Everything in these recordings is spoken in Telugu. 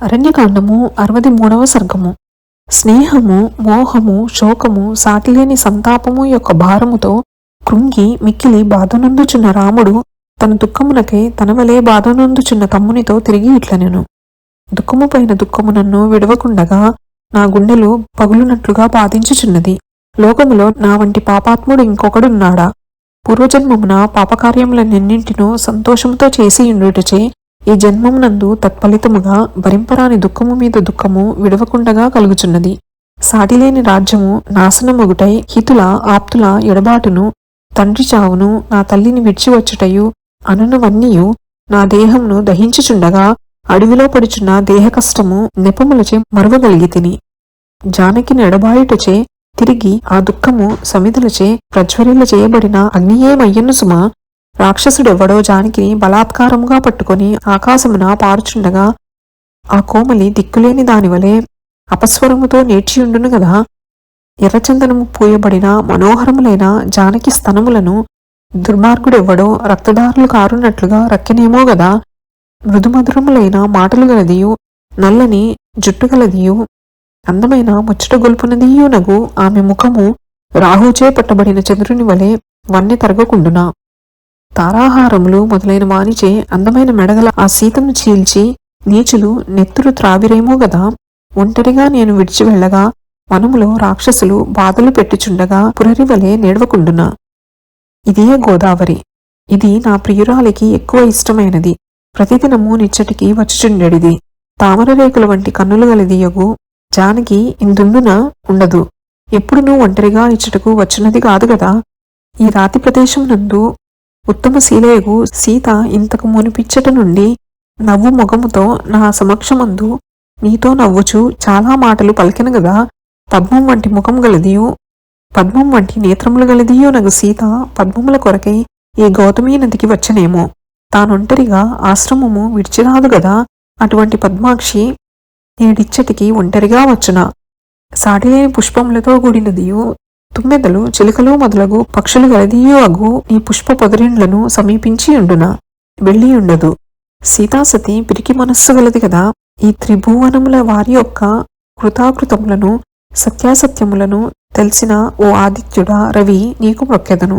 అరణ్యకాండము అరవది మూడవ సర్గము. స్నేహము మోహము శోకము సాటిలేని సంతాపము యొక్క భారముతో కృంగి మిక్కిలి బాధనందుచున్న రాముడు తన దుఃఖమునకై తన వలె బాధనందుచున్న తమ్మునితో తిరిగి ఇట్లనెను. దుఃఖము పైన దుఃఖము నన్ను విడవకుండగా నా గుండెలు పగులునట్లుగా బాధించుచున్నది. లోకములో నా వంటి పాపాత్ముడు ఇంకొకడున్నాడా? పూర్వజన్మమున పాపకార్యములన్నింటినో సంతోషముతో చేసి ఉండుటచే ఈ జన్మమునందు తత్ఫలితముగా భరింపరాని దుఃఖము మీద దుఃఖము విడవకుండగా కలుగుచున్నది. సాటిలేని రాజ్యము నాశనమొగుటై హితుల ఆప్తుల ఎడబాటును తండ్రి చావును నా తల్లిని విడిచివచ్చుటయు అనునవన్నీయు నా దేహమును దహించుచుండగా అడవిలో పడుచున్న దేహ కష్టము నెపములచే మరువగలిగితిని. జానకి జానకిని ఎడబాయుటచే తిరిగి ఆ దుఃఖము సమిధులచే ప్రజ్వరిల్ల చేయబడిన అగ్నియేమయ్యను సుమా రాక్షసుడెవడో జానకిని బలాత్కారముగా పట్టుకొని ఆకాశమున పారుచుండగా ఆ కోమలి దిక్కులేని దానివలే అపస్వరముతో నేర్చియుండును గదా. ఎర్రచందనము పూయబడిన మనోహరములైన జానకి స్తనములను దుర్మార్గుడెవ్వడో రక్తదారులు కారునట్లుగా రక్కెనేమో గదా. మృదుమధురములైన మాటలు గలదియు నల్లని జుట్టుగలదియు అందమైన ముచ్చట గొల్పునదియునగు ఆమె ముఖము రాహుచే పట్టబడిన చంద్రుని వలె వన్నె తరగకుండునా. తారాహారములు మొదలైన వానిచే అందమైన మెడగల ఆ సీతను చీల్చి నీచులు నెత్తురు త్రావిరేమో గదా. ఒంటరిగా నేను విడిచి వెళ్ళగా వనములో రాక్షసులు బాధలు పెట్టుచుండగా పురరివలే నేడవకుండునా. ఇదే గోదావరి. ఇది నా ప్రియురాలికి ఎక్కువ ఇష్టమైనది. ప్రతిదినము నిచ్చటికి వచ్చుచుండెడిది. తామర రేకుల వంటి కన్నులు గలదియగు జానకి ఇందుండున ఉండదు. ఎప్పుడునూ ఒంటరిగా ఇచ్చటకు వచ్చినది కాదు గదా. ఈ రాతి ప్రదేశం నందు ఉత్తమ శీలయగు సీత ఇంతకు మునిపిచ్చట నుండి నవ్వు ముఖముతో నా సమక్షమందు నీతో నవ్వుచు చాలా మాటలు పలికిన గదా. పద్మం వంటి ముఖం గలదియు పద్మం వంటి నేత్రములు గలదియో నగు సీత పద్మముల కొరకై ఈ గౌతమీ నదికి వచ్చనేమో. తానొంటరిగా ఆశ్రమము విడిచిరాదు గదా. అటువంటి పద్మాక్షి నేడిచ్చటికి ఒంటరిగా వచ్చునా. సాటిలేని పుష్పములతో కూడినదియు తుమ్మెదలు చిలుకలు మొదలగు పక్షులు గలదియు అగు ఈ పుష్ప పొదరిండ్లను సమీపించి వెళ్ళియుండదు. వెళ్ళి ఉండదు సీతాసతి పిరికి మనస్సు గలది కదా ఈ త్రిభువనముల వారి యొక్క కృతాకృతములను సత్యాసత్యములను తెలిసిన ఓ ఆదిత్యుడా రవి నీకు మొక్కెదను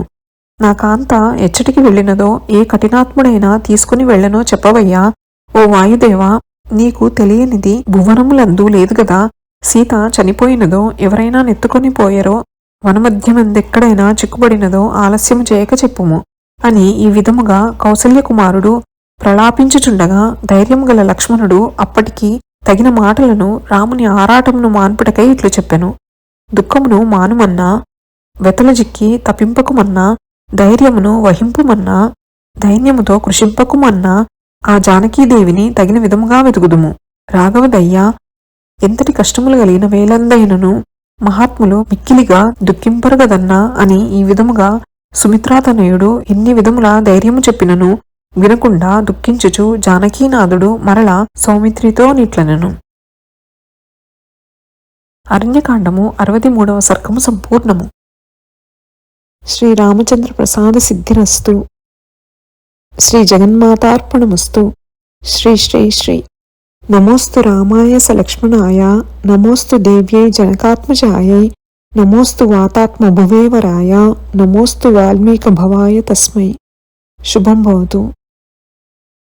నా కాంత ఎచ్చటికి వెళ్ళినదో ఏ కఠినాత్ముడైనా తీసుకుని వెళ్ళనో చెప్పవయ్యా. ఓ వాయుదేవా నీకు తెలియనిది భువనములందు లేదు గదా. సీత చనిపోయినదో ఎవరైనా నెత్తుకొని పోయారో వనమధ్యమందెక్కడైనా చిక్కుబడినదో ఆలస్యము చేయక చెప్పుము అని ఈ విధముగా కౌసల్య కుమారుడు ప్రలాపించుచుండగా ధైర్యం గల లక్ష్మణుడు అప్పటికి తగిన మాటలను రాముని ఆరాటమును మాన్పుటకై ఇట్లు చెప్పెను. దుఃఖమును మానుమన్నా వెతలజిక్కి తపింపకుమన్నా ధైర్యమును వహింపుమన్నా ధైర్యముతో కృషింపకుమన్నా ఆ జానకీదేవిని తగిన విధముగా వెతుకుదుము. రాఘవదయ్య ఎంతటి కష్టములు కలిగిన వేలందైనను మహాత్ములు మిక్కిలిగా దుఃఖింపరగదన్నా అని ఈ విధముగా సుమిత్రాతనయుడు ఎన్ని విధముల ధైర్యము చెప్పినను వినకుండా దుఃఖించుచు జానకీనాథుడు మరల సౌమిత్రితో నిట్లనెను. అరణ్యకాండము అరవది మూడవ సర్గము సంపూర్ణము. శ్రీరామచంద్ర ప్రసాద సిద్ధిరస్తు. శ్రీ జగన్మాతార్పణమస్తు. శ్రీ శ్రీ శ్రీ. नमोस्तु स सलक्ष्मणाय नमोस्तु दिव्य जनकात्मजायै नमोस्तु वातात्मभुवेवराय नमोस्तु वाल्मीकभवाय तस्मै। शुभम भवतु।